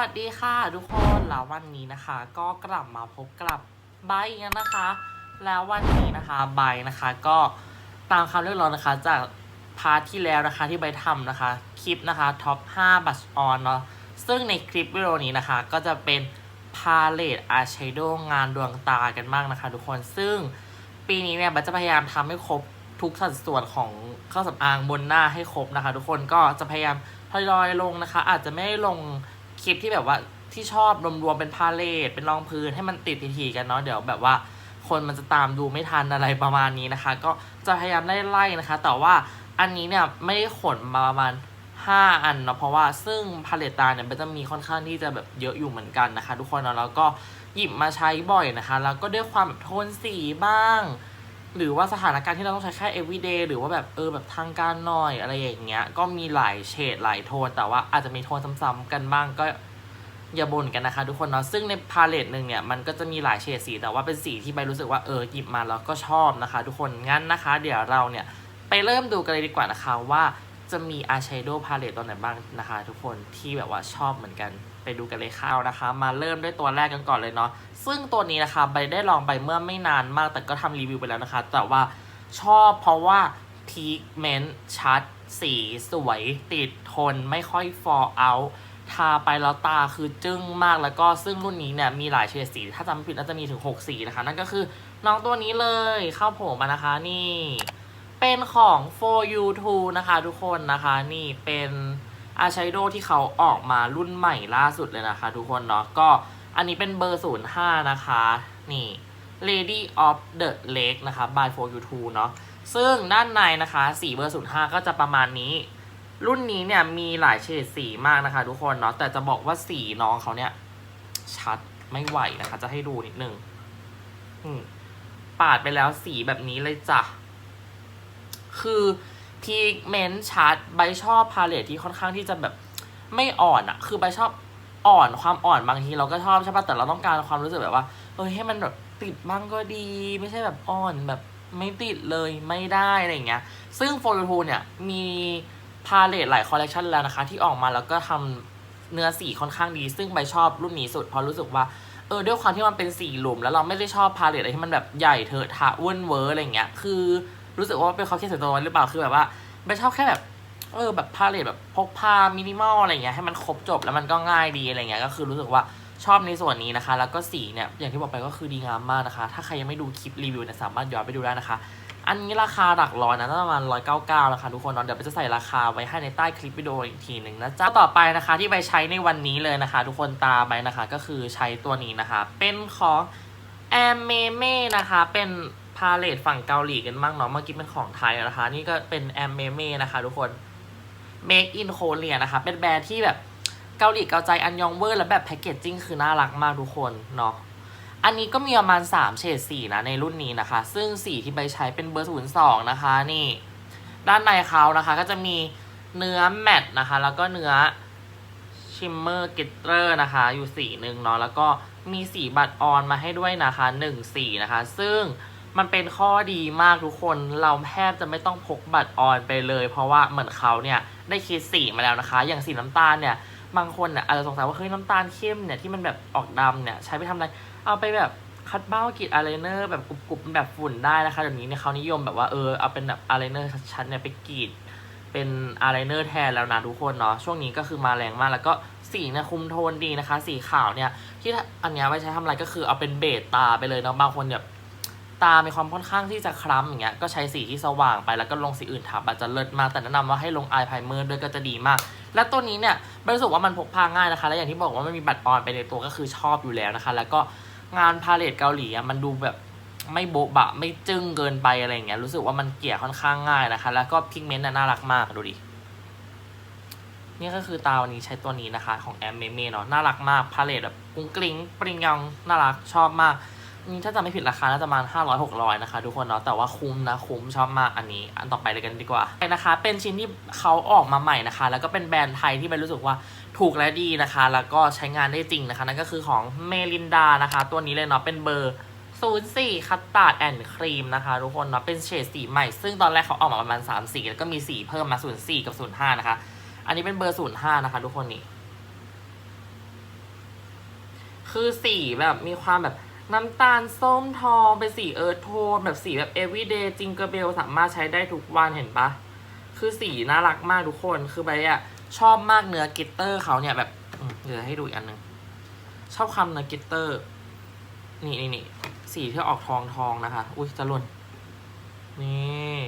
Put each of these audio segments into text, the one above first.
สวัสดีค่ะทุกคนแล้ววันนี้นะคะ ก็กลับมาพบกับไบอีกแล้วนะคะ แล้ววันนี้นะคะไบนะคะ ก็ตามคำเรียกร้องนะคะ จากพาร์ทที่แล้วนะคะที่ไบทำนะคะคลิปนะคะท็อป 5 บัชออนเนาะซึ่งในคลิปวิดีโอนี้นะคะ ก็จะเป็นพาเลตอาร์เชโดงานดวงตากันบ้างนะคะ ทุกคนซึ่งปีนี้เนี่ยบร์ทจะพยายามทำให้ครบทุกสัดส่วนของเครื่องสำอางบนหน้าให้ครบนะคะ ทุกคนก็จะพยายามทยอยลงนะคะ อาจจะไม่ลง คลิปที่แบบว่าที่ชอบรวมๆเป็นพาเลทเป็นรองพื้นให้มันติดทีๆกันเนาะเดี๋ยวแบบว่าคนมันจะตามดูไม่ทันอะไรประมาณนี้นะคะ ก็จะพยายามไล่ๆนะคะ แต่ว่าอันนี้เนี่ยไม่ได้ขนมาประมาณ5 อันเนาะเพราะว่าซึ่งพาเลตตาเนี่ยมันจะมีค่อนข้างที่จะแบบเยอะอยู่เหมือนกันนะคะ ทุกคนเนาะแล้วก็หยิบมาใช้บ่อยนะคะ แล้วก็ด้วยความแบบโทนสีบ้าง หรือว่าสถานการณ์ที่เราต้องใช้แค่ everyday หรือว่าแบบเออแบบทางการหน่อยอะไรอย่างเงี้ย ก็มีหลายเฉดหลายโทน แต่ว่าอาจจะมีโทนซ้ำๆกันบ้างก็อย่าบ่นกันนะคะทุกคนเนาะซึ่งในพาเลตหนึ่งเนี่ยมันก็จะมีหลายเฉดสี แต่ว่าเป็นสีที่ใบรู้สึกว่าเออหยิบมาแล้วก็ชอบนะคะ ทุกคนงั้นนะคะ เดี๋ยวเราเนี่ยไปเริ่มดูกันเลยดีกว่านะคะว่าจะมีอายแชโดว์พาเลตตัวไหนบ้างนะคะ ทุกคนที่แบบว่าชอบเหมือนกัน ไปดูกันเลยค่ะนะคะ มาเริ่มด้วยตัวแรกกันก่อนเลยเนาะซึ่งตัวนี้นะคะใบได้ลองไปเมื่อไม่นานมากแต่ก็ทำรีวิวไปแล้วนะคะ แต่ว่าชอบเพราะว่าพีเมนชัด สีสวย ติดทนไม่ค่อย fall out ทาไปแล้วตาคือจึ้งมากแล้วก็ซึ่งรุ่นนี้เนี่ยมีหลายเฉดสี ถ้าจำไม่ผิดน่าจะมีถึง 6 สีนะคะ นั่นก็คือน้องตัวนี้เลยเข้าโผล่มานะคะนี่ เป็นของ for you two นะคะทุกคนนะคะ นี่เป็น อาชัยโดที่เขาออกมารุ่นใหม่ล่าสุดเลยนะคะทุกคนเนาะก็อันนี้เป็นเบอร์ 05 นะคะ นี่ Lady of the Lake นะคะ by for you two เนาะซึ่งด้านในนะคะสีเบอร์ 05 ก็จะประมาณนี้ รุ่นนี้เนี่ยมีหลายเฉดสีมากนะคะทุกคนเนาะแต่จะบอกว่าสีน้องเขาเนี่ย ชัดไม่ไหวนะคะ จะให้ดูนิดนึงอืมปาดไปแล้วสีแบบนี้เลยจ้ะ คือ พีกเมนต์ชัดใบชอบพาเลทที่ค่อนข้างที่จะแบบไม่อ่อนอะคือใบชอบอ่อนความอ่อนบางทีเราก็ชอบใช่ปะแต่เราต้องการความรู้สึกแบบว่าเออให้มันแบบติดบ้างก็ดี ไม่ใช่แบบอ่อนแบบไม่ติดเลยไม่ได้อะไรอย่างเงี้ย ซึ่งโฟล์ทูเนี่ยมีพาเลทหลายคอลเลคชันแล้วนะคะ ที่ออกมาแล้วก็ทำเนื้อสีค่อนข้างดี ซึ่งใบชอบรุ่นนี้สุดเพราะรู้สึกว่าเออด้วยความที่มันเป็นสีหลุม แล้วเราไม่ได้ชอบพาเลทอะไรที่มันแบบใหญ่เถอะทะเว้นเวอร์อะไรอย่างเงี้ยคือ รู้สึกว่าเป็นความคิดส่วนตัวหรือเปล่าคือแบบว่าใบชอบแค่แบบเออแบบพาเลทแบบพกพามินิมอลอะไรเงี้ยให้มันครบจบแล้วมันก็ง่ายดีอะไรเงี้ยก็คือรู้สึกว่าชอบในส่วนนี้นะคะ แล้วก็สีเนี่ยอย่างที่บอกไปก็คือดีงามมากนะคะ ถ้าใครยังไม่ดูคลิปรีวิวเนี่ยสามารถย้อนไปดูได้นะคะ อันนี้ราคาหลักร้อยนะประมาณร้อยเก้าเก้านะคะทุกคนเนาะเดี๋ยวไปจะใส่ราคาไว้ให้ในใต้คลิปวิดีโออีกทีหนึ่งนะจ๊ะต่อไปนะคะที่ใบใช้ในวันนี้เลยนะคะ ทุกคนตาไปนะคะก็คือใช้ตัวนี้นะคะ เป็นของแอมเมเม่นะคะเป็น พาเลตฝั่งเกาหลีกันบ้างเนาะเมื่อกี้เป็นของไทยนะคะ นี่ก็เป็นแอมเมเม่นะคะ ทุกคน Make in Korea นะคะ เป็นแบรนด์ที่แบบเกาหลีเกาใจอันยองเวอร์ แล้วแบบแพคเกจจิ้งคือน่ารักมากทุกคนเนาะอันนี้ก็มีประมาณ 3 เฉดสีนะในรุ่นนี้นะคะ ซึ่งสีที่ใบใช้เป็นเบอร์02นะคะนี่ ด้านในเขานะคะก็จะมีเนื้อแมตต์นะคะ แล้วก็เนื้อชิมเมอร์กิตเตอร์นะคะ อยู่สีหนึ่งเนาะแล้วก็มีสีบัตรออนมาให้ด้วยนะคะ1สีนะคะ ซึ่ง มันเป็นข้อดีมากทุกคนเราแทบจะไม่ต้องพกบัตรออนไปเลย เพราะว่าเหมือนเขาเนี่ยได้คิดสีมาแล้วนะคะ อย่างสีน้ำตาลเนี่ยบางคนเนี่ยอาจจะสงสัยว่าเฮ้ยน้ำตาลเข้มเนี่ยที่มันแบบออกดำเนี่ยใช้ไปทำอะไร เอาไปแบบคัดเบ้ากรีดอายไลเนอร์แบบกรุบๆแบบฝุ่นได้นะคะเดี๋ยวนี้เนี่ยเขานิยมแบบว่าเออเอาเป็นแบบอายไลเนอร์ชัดๆเนี่ยไปกรีดเป็นอายไลเนอร์แทนแล้วนะทุกคนเนาะช่วงนี้ก็คือมาแรงมากแล้วก็สีเนี่ยคุมโทนดีนะคะ สีขาวเนี่ยที่อันเนี้ยไว้ใช้ทำอะไรก็คือเอาเป็นเบจตาไปเลยเนาะบางคนแบบ ตา มีความค่อนข้างที่จะคล้ำอย่างเงี้ย ก็ใช้สีที่สว่างไปแล้วก็ลงสีอื่นทับอาจจะเลิศมาก แต่แนะนำว่าให้ลงอายไพรเมอร์ด้วยก็จะดีมาก และตัวนี้เนี่ยรู้สึกว่ามันพกพาง่ายนะคะ และอย่างที่บอกว่ามันมีบัตรออนไปในตัวก็คือชอบอยู่แล้วนะคะ แล้วก็งานพาเลทเกาหลีอะมันดูแบบไม่โบะบะไม่จึ้งเกินไปอะไรอย่างเงี้ย รู้สึกว่ามันเกลี่ยค่อนข้างง่ายนะคะ แล้วก็พิกเมนต์น่ารักมากดูดินี่ก็คือตาวันนี้ใช้ตัวนี้นะคะ ของแอมเมเมเนาะน่ารักมากพาเลทแบบกุ้งกริ้งปริงยองน่ารักชอบมาก นี่ถ้าจำไม่ผิดราคาน่าจะประมาณห้าร้อยหกร้อยนะคะ ทุกคนเนาะแต่ว่าคุ้มนะคุ้มชอบมากอันนี้ อันต่อไปเลยกันดีกว่านะคะ เป็นชิ้นที่เขาออกมาใหม่นะคะ แล้วก็เป็นแบรนด์ไทยที่เป็นรู้สึกว่าถูกและดีนะคะ แล้วก็ใช้งานได้จริงนะคะ นั่นก็คือของเมลินดานะคะ ตัวนี้เลยเนาะเป็นเบอร์04คัตตาร์ดแอนด์ครีมนะคะ ทุกคนเนาะเป็นเฉดสีใหม่ ซึ่งตอนแรกเขาออกมาประมาณ3สีแล้วก็มีสีเพิ่มมา04กับ05นะคะ อันนี้เป็นเบอร์05นะคะ ทุกคนนี่คือสีแบบมีความแบบ น้ำตาลส้มทองเป็นสีเอิร์ธโทนแบบสีแบบ everyday จิงเกอร์เบลสามารถใช้ได้ทุกวันเห็นปะคือสีน่ารักมากทุกคนคือใบอะชอบมากเนื้อกิตเตอร์เขาเนี่ยแบบเดี๋ยวให้ดูอีกอันหนึ่งชอบความเนื้อกิตเตอร์ นี่นี่นี่สีที่ออกทองทองนะคะ อุ้ยจะหล่นนี่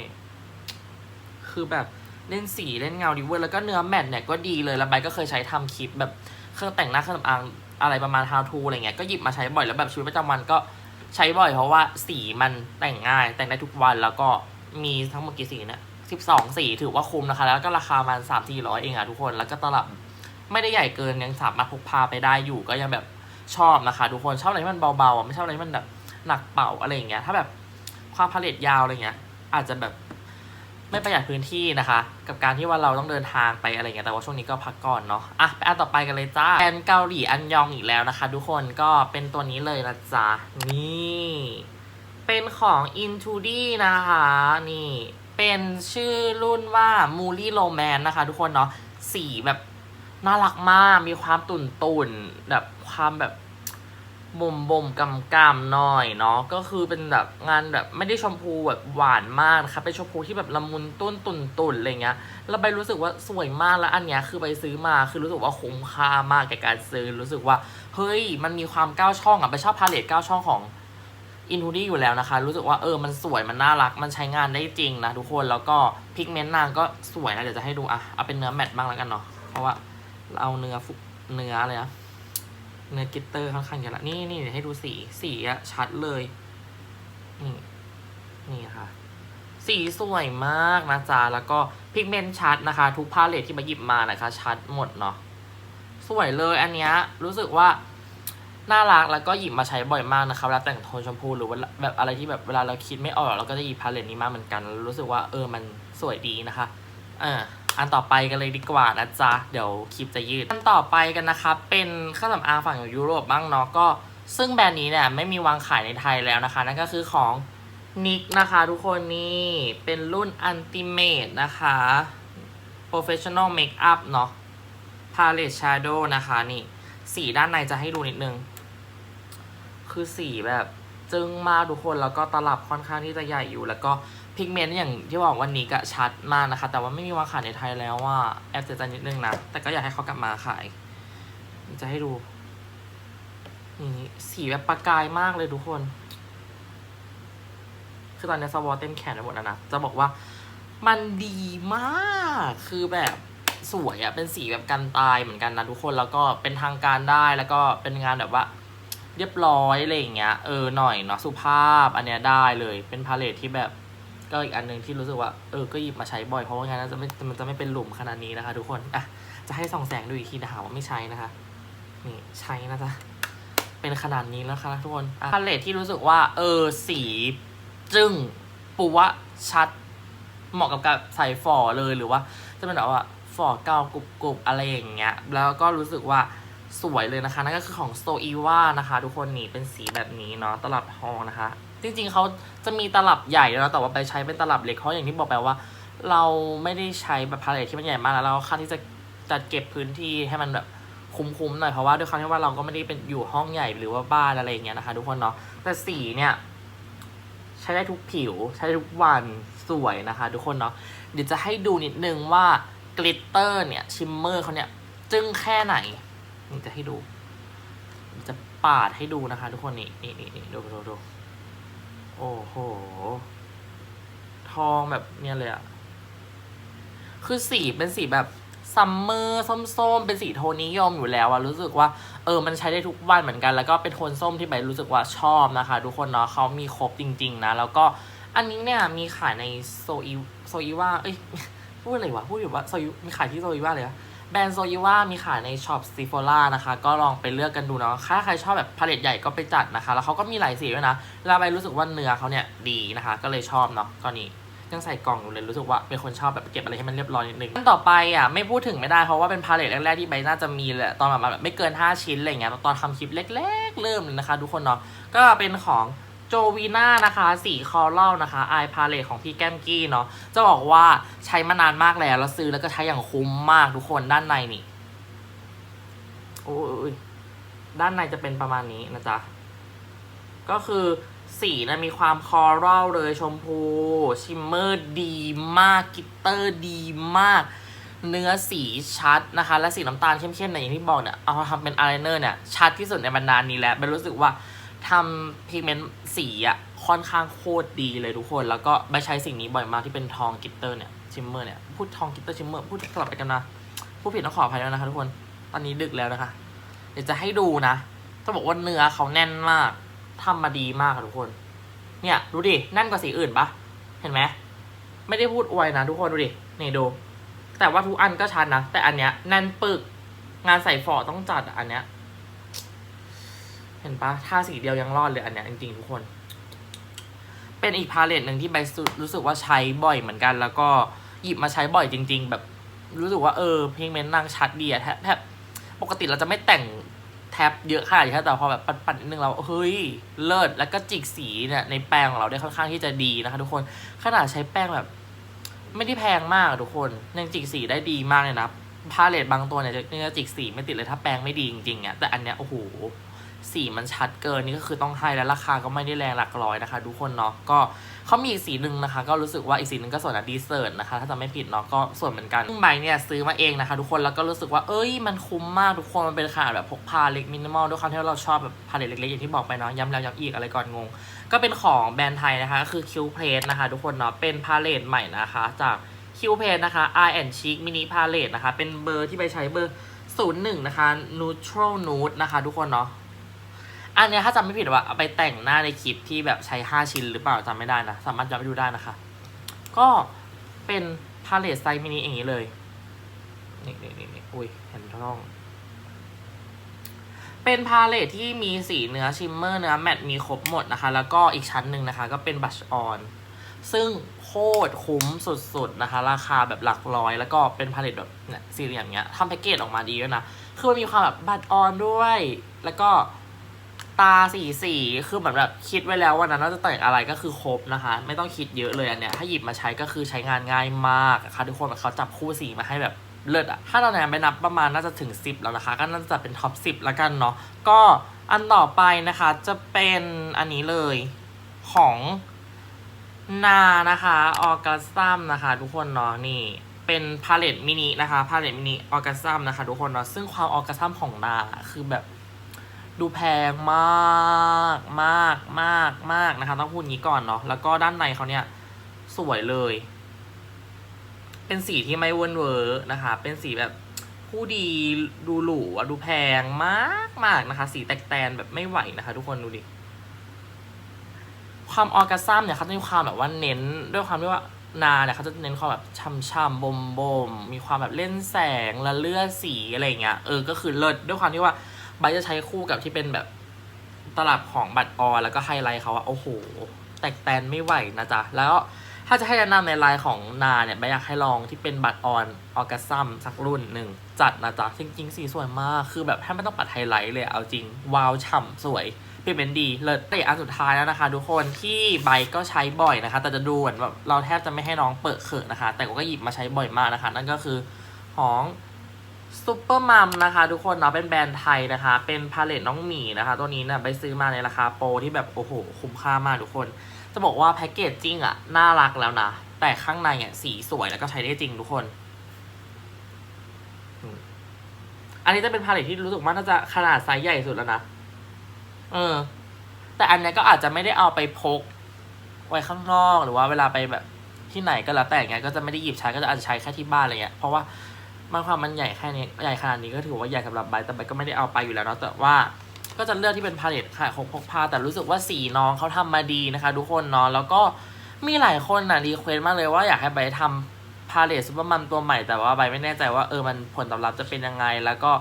คือแบบเล่นสีเล่นเงาดีเวอร์แล้วก็เนื้อแมตต์เนี่ยก็ดีเลยแล้วใบก็เคยใช้ทำคลิปแบบเครื่องแต่งหน้าเครื่องสำอาง อะไรประมาณ how to อะไรเงี้ยก็หยิบมาใช้บ่อยแล้วแบบชีวิตประจำวันก็ใช้บ่อยเพราะว่าสีมันแต่งง่าย แต่งได้ทุกวันแล้วก็มีทั้งหมดกี่สีเนี่ยสิบสองสีถือว่าคุ้มนะคะ แล้วก็ราคามันสามสี่ร้อยเองอะทุกคนแล้วก็ตลับไม่ได้ใหญ่เกินยังสามารถพกพาไปได้อยู่ก็ยังแบบชอบนะคะ ทุกคนชอบอะไรที่มันเบาๆอะไม่ชอบอะไรที่มันแบบหนักเป่าอะไรอย่างเงี้ยถ้าแบบความพาเลตยาวอะไรเงี้ยอาจจะแบบ ไม่ประหยัดพื้นที่นะคะ กับการที่ว่าเราต้องเดินทางไปอะไรเงี้ยแต่ว่าช่วงนี้ก็พักก่อนเนาะอะไปอันต่อไปกันเลยจ้าแบรนด์เกาหลีอันยองอีกแล้วนะคะ ทุกคนก็เป็นตัวนี้เลยนะจ๊ะนี่เป็นของ Into D นะคะนี่เป็นชื่อรุ่นว่า m o o l y Romance นะคะ ทุกคนเนาะสีแบบน่ารักมากมีความตุ่นตุ่นๆแบบความแบบ บ่มบ่มกำกำหน่อยเนาะก็คือเป็นแบบงานแบบไม่ได้ชมพูแบบหวานมากนะคะเป็นชมพูที่แบบละมุนต้นตุ่นตุ่นอะไรเงี้ยแล้วใบรู้สึกว่าสวยมากแล้วอันเนี้ยคือใบซื้อมาคือรู้สึกว่าคุ้มค่ามากแก่การซื้อรู้สึกว่าเฮ้ยมันมีความก้าวช่องอะใบชอบพาเลตก้าวช่องของอินทูดี้อยู่แล้วนะคะ รู้สึกว่าเออมันสวยมันน่ารักมันใช้งานได้จริงนะทุกคนแล้วก็พิกเมนต์นางก็สวยนะเดี๋ยวจะให้ดูอะเอาเป็นเนื้อแมตต์บ้างแล้วกันเนาะเพราะว่าเราเอาเนื้อฟุเนื้ออะไรนะ เนื้อกิตเตอร์ค่อนข้างเยอะละนี่นี่เดี๋ยวให้ดูสีสีอะชัดเลยนี่นี่ค่ะ สีสวยมากนะจ๊ะแล้วก็พิกเมนต์ชัดนะคะ ทุกพาเลทที่มาหยิบมานะคะ ชัดหมดเนาะสวยเลยอันเนี้ยรู้สึกว่าน่ารักแล้วก็หยิบมาใช้บ่อยมากนะคะเวลาแต่งโทนชมพูหรือว่าแบบอะไรที่แบบเวลาเราคิดไม่ออกเราก็จะหยิบพาเลทนี้มาเหมือนกันแล้วรู้สึกว่าเออมันสวยดีนะคะเออ อันต่อไปกันเลยดีกว่านะจ๊ะ เดี๋ยวคลิปจะยืด อันต่อไปกันนะคะ เป็นเครื่องสำอางฝั่งของยุโรปบ้างเนาะก็ซึ่งแบรนด์นี้เนี่ยไม่มีวางขายในไทยแล้วนะคะ นั่นก็คือของนิกนะคะทุกคนนี่เป็นรุ่น Ultimate นะคะ Professional Makeup เนาะ Palette Shadow นะคะนี่สีด้านในจะให้ดูนิดนึง คือสีแบบ จึ้งมากทุกคนแล้วก็ตลับค่อนข้างที่จะใหญ่อยู่ แล้วก็ พิกเมนต์อย่างที่บอกวันนี้ก็ชัดมากนะคะ แต่ว่าไม่มีวางขายในไทยแล้วว่าแอบเสียใจนิดนึงนะ แต่ก็อยากให้เขากลับมาขาย จะให้ดูนี่สีแบบประกายมากเลยทุกคน คือตอนนี้สวอเต็มแขนไปหมดแล้วนะ จะบอกว่ามันดีมาก คือแบบสวยอะเป็นสีแบบกันตายเหมือนกันนะทุกคน แล้วก็เป็นทางการได้แล้วก็เป็นงานแบบว่า เรียบร้อยอะไรอย่างเงี้ย เออหน่อยเนาะสุภาพ อันเนี้ยได้เลย เป็นพาเลทที่แบบ ก็อีกอันหนึ่งที่รู้สึกว่าเออก็หยิบมาใช้บ่อยเพราะว่างานนั้นจะไม่มันจะไม่เป็นหลุมขนาดนี้นะคะ ทุกคนอะจะให้ส่องแสงดูอีกทีนะหาว่าไม่ใช้นะคะนี่ใช้นะจ๊ะเป็นขนาดนี้แล้วค่ะทุกคนอะพาเลทที่รู้สึกว่า เออสีจึ้งปูวชัด เหมาะกับการใส่ฝอเลยหรือว่า จะเป็นแบบว่าฝอเกากรุบกรุบอะไรอย่างเงี้ย แล้วก็รู้สึกว่าสวยเลยนะคะ นั่นก็คือของโซอีวานะคะ ทุกคนนี่เป็นสีแบบนี้เนาะตลับทองนะคะ จริงๆเขาจะมีตลับใหญ่แล้วแต่ว่าไปใช้เป็นตลับเล็กเพราะอย่างที่บอกไปว่า เราไม่ได้ใช้แบบพาเลทที่มันใหญ่มากแล้วเราค่าที่จะจัดเก็บพื้นที่ให้มันแบบคุ้มๆหน่อยเพราะว่าด้วยความที่ว่าเราก็ไม่ได้เป็นอยู่ห้องใหญ่หรือว่าบ้านอะไรอย่างเงี้ยนะคะทุกคนเนาะแต่สีเนี่ยใช้ได้ทุกผิว ใช้ได้ทุกวันสวยนะคะ ทุกคนเนาะเดี๋ยวจะให้ดูนิดนึงว่ากลิตเตอร์เนี่ยชิมเมอร์เขาเนี่ยจึ้งแค่ไหนนี่จะให้ดู จะปาดให้ดูนะคะ ทุกคนนี่นี่นี่นี่ดูดูดู โอ้โห ทองแบบเนี่ยเลยอะคือสีเป็นสีแบบซัมเมอร์ส้มๆ เป็นสีโทนนิยมอยู่แล้วอะรู้สึกว่า เออมันใช้ได้ทุกวันเหมือนกัน แล้วก็เป็นโทนส้มที่ใบรู้สึกว่าชอบนะคะ ทุกคนเนาะเขามีครบจริง ๆ นะ แล้วก็อันนี้เนี่ยมีขายในโซอีโซอีว่าเอ้ยพูดอะไรวะพูดอยู่ว่าโซอีมีขายที่โซอีว่าเลยอะ แบรนด์โซอีว่ามีขายในช็อปซีโฟล่านะคะ ก็ลองไปเลือกกันดูเนาะถ้าใครชอบแบบพาเลตใหญ่ก็ไปจัดนะคะ แล้วเขาก็มีหลายสีด้วยนะแล้วใบรู้สึกว่าเนื้อเขาเนี่ยดีนะคะ ก็เลยชอบเนาะก็นี่ยังใส่กล่องอยู่เลยรู้สึกว่าเป็นคนชอบแบบเก็บอะไรให้มันเรียบร้อยนิดนึงอันต่อไปอะไม่พูดถึงไม่ได้เพราะว่าเป็นพาเลทแรกๆที่ใบน่าจะมีแหละตอนแบบแบบไม่เกิน 5 ชิ้นอะไรเงี้ยตอนทำคลิปเล็ก ๆ เริ่มเลยนะคะทุกคนเนาะก็เป็นของ โจวีน่านะคะสีคอรัลนะคะไอพาเลทของพี่แก้มกี้เนาะจะบอกว่าใช้มานานมากแล้วแล้วซื้อแล้วก็ใช้อย่างคุ้มมากทุกคนด้านในนี่โอ้ยด้านในจะเป็นประมาณนี้นะจ๊ะ ก็คือสีนะมีความคอรัลเลยชมพู ชิมเมอร์ดีมากกิตเตอร์ดีมาก เนื้อสีชัดนะคะ และสีน้ำตาลเข้มๆเนี่ยอย่างที่บอกเนี่ย เอาทำเป็นอายไลเนอร์เนี่ย ชัดที่สุดในบรรดานี้แล้วเบนรู้สึกว่า ทำพิกเมนต์สีอะค่อนข้างโคตรดีเลยทุกคน แล้วก็ใบใช้สิ่งนี้บ่อยมากที่เป็นทองกิตเตอร์เนี่ยชิมเมอร์เนี่ยพูดทองกิตเตอร์ชิมเมอร์พูดกลับไปกันนะพูดผิดต้องขออภัยด้วยนะคะทุกคนตอนนี้ดึกแล้วนะคะ เดี๋ยวจะให้ดูนะจะบอกว่าเนื้อเขาแน่นมากทำมาดีมากค่ะทุกคน เนี่ยดูดิแน่นกว่าสีอื่นปะเห็นไหมไม่ได้พูดอวยนะทุกคนดูดินี่ดูแต่ว่าทุกอันก็ชัดนะแต่อันเนี้ยแน่นปึกงานใส่ฝอต้องจัดอันเนี้ย เห็นปะถ้าสีเดียวยังรอดเลยอันเนี้ยจริงๆทุกคน เป็นอีกพาเลตหนึ่งที่ใบสุรู้สึกว่าใช้บ่อยเหมือนกัน แล้วก็หยิบมาใช้บ่อยจริง ๆ แบบรู้สึกว่าเออเพลงเมนต์นางชัดดีอะแทบปกติเราจะไม่แต่งแท็บเยอะขนาดนี้แต่พอแบบปัดๆนิดนึงเราเฮ้ยเลิศแล้วก็จิกสีเนี่ยในแปรงของเราได้ค่อนข้างที่จะดีนะคะ ทุกคนขนาดใช้แป้งแบบ ไม่ได้แพงมากทุกคนยังจิกสีได้ดีมากเลยนะพาเลตบางตัวเนี่ยจะจะจิกสีไม่ติดเลยถ้าแปรงไม่ดีจริงๆเนี่ยแต่อันเนี้ยโอ้โห สีมันชัดเกินนี่ก็คือต้องให้แล้วราคาก็ไม่ได้แรงหลักร้อยนะคะ ทุกคนเนาะก็เขามีอีกสีหนึ่งนะคะ ก็รู้สึกว่าอีกสีหนึ่งก็ส่วนอะดีเซอร์นะคะ ถ้าจำไม่ผิดเนาะก็ส่วนเหมือนกันซึ่งใบเนี่ยซื้อมาเองนะคะ ทุกคนแล้วก็รู้สึกว่าเอ้ยมันคุ้มมากทุกคนมันเป็นขนาดแบบพกพาเล็กมินิมอลด้วยความที่เราชอบแบบพาเลตเล็กๆอย่างที่บอกไปเนาะย้ำแล้วย้ำอีกอะไรก่อนงง ก็เป็นของแบรนด์ไทยนะคะก็คือคิวเพลสนะคะ ทุกคนเนาะเป็นพาเลตใหม่นะคะจากคิวเพลสนะคะ Eye and Cheek Mini Palette นะคะเป็นเบอร์ที่ไปใช้เบอร์01นะคะ Neutral Nude นะคะ ทุกคนเนาะ อันเนี้ยถ้าจำไม่ผิดว่าเอาไปแต่งหน้าในคลิปที่แบบใช้ 5 ชิ้นหรือเปล่าจำไม่ได้นะ สามารถย้อนไปดูได้นะคะ ก็เป็นพาเลตไซส์มินิอย่างนี้เลย นี่นี่นี่นี่อุ้ยเห็นท้อง เป็นพาเลทที่มีสีเนื้อชิมเมอร์เนื้อแมตต์มีครบหมดนะคะ แล้วก็อีกชั้นหนึ่งนะคะ ก็เป็นบัชออน ซึ่งโคตรคุ้มสุดๆนะคะ ราคาแบบหลักร้อย แล้วก็เป็นพาเลทแบบเนี่ยสี่เหลี่ยมเนี้ยทำแพ็กเกจออกมาดีด้วยนะ คือมันมีความแบบบัตรออนด้วย แล้วก็ ตาสีสีคือเหมือนแบบคิดไว้แล้ววันนั้นว่าจะแต่งอะไรก็คือครบนะคะ ไม่ต้องคิดเยอะเลยอันเนี้ยถ้าหยิบมาใช้ก็คือใช้งานง่ายมากนะคะทุกคนแบบเขาจับคู่สีมาให้แบบเลิศอะถ้าเราเนี่ยไปนับประมาณน่าจะถึง 10 แล้วนะคะ ก็น่าจะเป็นท็อป 10 แล้วกันเนาะก็อันต่อไปนะคะจะเป็นอันนี้เลยของนานะคะออกัสซัมนะคะทุกคนเนาะนี่เป็นพาเลตมินินะคะพาเลตมินิออกัสซัมนะคะทุกคนเนาะซึ่งความออกัสซัมของนาคือแบบ ดูแพงมากมากมากมากนะคะต้องพูดงี้ก่อนเนาะแล้วก็ด้านในเขาเนี่ยสวยเลย เป็นสีที่ไม่เวินเวอร์นะคะ เป็นสีแบบผู้ดีดูหรูอะดูแพงมากมากนะคะ สีแตกแตนแบบไม่ไหวนะคะ ทุกคนดูดิ ความออร์กัสซัมเนี่ยเขาจะมีความแบบว่าเน้นด้วยความที่ว่านาเนี่ยเขาจะเน้นความแบบช่ำๆบมบมๆมีความแบบเล่นแสงและเลือดสีอะไรเงี้ยเออก็คือเลิศด้วยความที่ว่า ไบร์จะใช้คู่กับที่เป็นแบบตลับของบัตรออนแล้วก็ไฮไลท์เขาอะโอ้โห แตกแตนไม่ไหวนะจ๊ะ แล้วถ้าจะให้แนะนำในไลน์ของนาเนี่ยไบร์อยากให้ลองที่เป็นบัตรออนออกัสซัมสักรุ่นหนึ่งจัดนะจ๊ะ จริง ๆ สีสวยมาก คือแบบแทบไม่ต้องปัดไฮไลท์เลยเอาจริง วาวฉ่ำสวยเป็นเป็นดีเลิศแต่อันสุดท้ายแล้วนะคะ ทุกคนที่ไบร์ก็ใช้บ่อยนะคะ แต่จะดูเหมือนแบบเราแทบจะไม่ให้น้องเปิดเขินนะคะ แต่ก็หยิบมาใช้บ่อยมากนะคะ นั่นก็คือของ ซูเปอร์มัมนะคะทุกคนเนาะเป็นแบรนด์ไทยนะคะ เป็นพาเลตน้องหมีนะคะ ตัวนี้เนี่ยไปซื้อมาในราคาโปรที่แบบโอ้โห คุ้มค่ามากทุกคน จะบอกว่าแพ็กเกจจิ้งอะน่ารักแล้วนะ แต่ข้างในอะสีสวยแล้วก็ใช้ได้จริงทุกคน อันนี้จะเป็นพาเลตที่รู้สึกว่าน่าจะขนาดไซส์ใหญ่สุดแล้วนะ เออ แต่อันเนี้ยก็อาจจะไม่ได้เอาไปพก ไว้ข้างนอกหรือว่าเวลาไปแบบที่ไหนก็แล้วแต่เงี้ยก็จะไม่ได้หยิบใช้ก็จะอาจจะใช้แค่ที่บ้านอะไรเงี้ยเพราะว่า มันความมันใหญ่แค่นี้ใหญ่ขนาดนี้ก็ถือว่าใหญ่สำหรับใบแต่ใบก็ไม่ได้เอาไปอยู่แล้วเนาะแต่ว่าก็จะเลือกที่เป็นพาเลตค่ะของพกพาแต่รู้สึกว่าสีน้องเขาทำมาดีนะคะทุกคนเนาะแล้วก็มีหลายคนน่ะรีเควสต์มากเลยว่าอยากให้ใบทำพาเลตซูเปอร์มัมตัวใหม่แต่ว่าใบไม่แน่ใจว่าเออมันผลตอบรับจะเป็นยังไง แล้วก็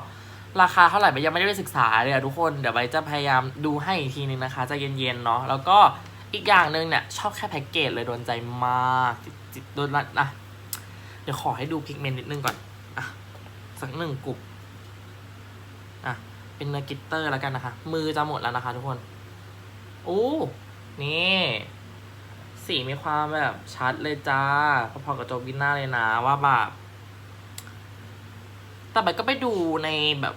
ราคาเท่าไหร่ใบยังไม่ได้ไปศึกษาเลยอะทุกคนเดี๋ยวใบจะพยายามดูให้อีกทีนึงนะคะจะเย็นๆเนาะแล้วก็อีกอย่างหนึ่งเนี่ยชอบแค่แพ็กเกจเลยโดนใจมากจิตโดนละนะเดี๋ยวขอให้ดูพิกเมนต์นิดนึงก่อน สักหนึ่งกลุ่มอะ เป็นเนื้อกิตเตอร์แล้วกันนะคะ มือจะหมดแล้วนะคะทุกคนโอ้นี่ สีมีความแบบชัดเลยจ้าพอๆกับโจบิน่าเลยนะว่าแบบแต่แบบก็ไปดูในแบบ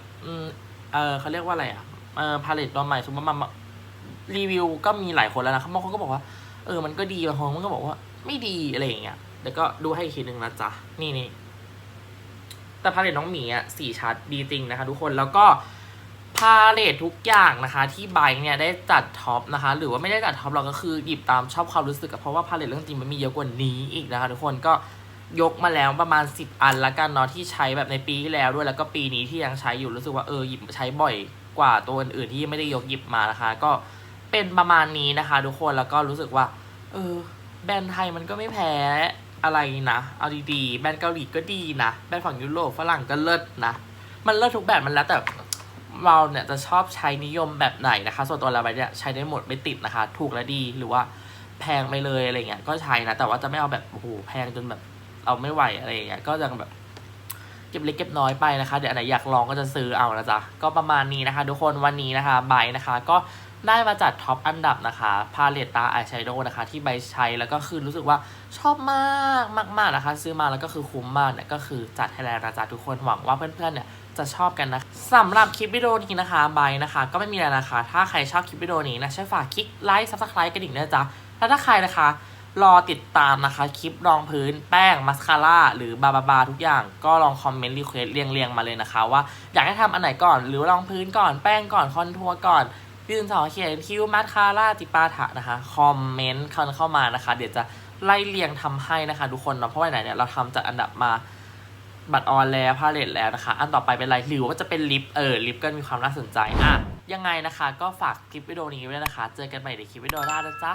เออเขาเรียกว่าอะไรอะเออพาเลตตัวใหม่ซูเปอร์มัมรีวิวก็มีหลายคนแล้วนะบางคนก็บอกว่า เออ มันก็ดีบางคนก็บอกว่า ไม่ดีอะไรอย่างเงี้ยเดี๋ยวก็ดูให้อีกทีหนึ่งนะจ๊ะ นี่นี่ แต่พาเลตน้องหมีอะสีชัดดีจริงนะคะ ทุกคนแล้วก็พาเลตทุกอย่างนะคะ ที่ไบค์เนี่ยได้จัดท็อปนะคะ หรือว่าไม่ได้จัดท็อปเราก็คือหยิบตามชอบความรู้สึกเพราะว่าพาเลตเรื่องจริงมันมีเยอะกว่านี้อีกนะคะ ทุกคนก็ยกมาแล้วประมาณ 10 อันละกันเนาะที่ใช้แบบในปีที่แล้วด้วยแล้วก็ปีนี้ที่ยังใช้อยู่รู้สึกว่าเออหยิบใช้บ่อยกว่าตัวอื่นๆที่ไม่ได้ยกหยิบมานะคะ ก็เป็นประมาณนี้นะคะ ทุกคนแล้วก็รู้สึกว่า เออ แบรนด์ไทยมันก็ไม่แพ้ อะไรนะ เอาดีๆ แบรนด์เกาหลีก็ดีนะ แบรนด์ฝั่งยุโรปฝรั่งก็เลิศนะ มันเลิศทุกแบบมันแล้วแต่เราเนี่ยจะชอบใช้นิยมแบบไหนนะคะ ส่วนตัวเราไปเนี่ยใช้ได้หมดไม่ติดนะคะ ถูกและดีหรือว่าแพงไปเลยอะไรเงี้ย ก็ใช้นะ แต่ว่าจะไม่เอาแบบโอ้โหแพงจนแบบเอาไม่ไหวอะไรเงี้ย ก็จะแบบเก็บเล็กเก็บน้อยไปนะคะ เดี๋ยวอันไหนอยากลองก็จะซื้อเอานะจ๊ะ ก็ประมาณนี้นะคะ ทุกคนวันนี้นะคะบร์ทนะคะ ก็ ได้มาจัดท็อปอันดับนะคะพาเลตตาอายแชโดว์นะคะ ที่ใบใช้แล้วก็คือรู้สึกว่าชอบมากมากๆนะคะ ซื้อมาแล้วก็คือคุ้มมากเนี่ยก็คือจัดให้แล้วนะจ๊ะทุกคนหวังว่าเพื่อนๆเนี่ยจะชอบกันนะสำหรับคลิปวิดีโอนี้นะคะไบนะคะ ก็ไม่มีอะไรนะคะ ถ้าใครชอบคลิปวิดีโอนี้นะช่วยฝากคลิกไลค์ซับสไครต์กระดิ่งด้วยนะจ๊ะแล้วถ้าใครนะคะ รอติดตามนะคะ คลิปรองพื้นแป้งมัสคาร่าหรือบาบาบาทุกอย่าง ก็ลองคอมเมนต์รีเควสเรียงเรียงๆมาเลยนะคะ ว่าอยากให้ทำอันไหนก่อนหรือรองพื้นก่อนแป้งก่อนคอนทัวร์ก่อน ยืนสองเขียนคิวมัสคาร่าติปาถะนะคะ คอมเมนต์เข้าเข้ามานะคะ เดี๋ยวจะไล่เรียงทำให้นะคะทุกคนเนาะเพราะว่าไหนเนี่ยเราทำจัดอันดับมาบัตรออนแล้วพาเลตแล้วนะคะ อันต่อไปเป็นอะไรหรือว่าจะเป็นลิปเออลิปก็มีความน่าสนใจอะยังไงนะคะ ก็ฝากคลิปวิดีโอนี้ไว้นะคะ เจอกันใหม่ในคลิปวิดีโอหน้านะจ๊ะ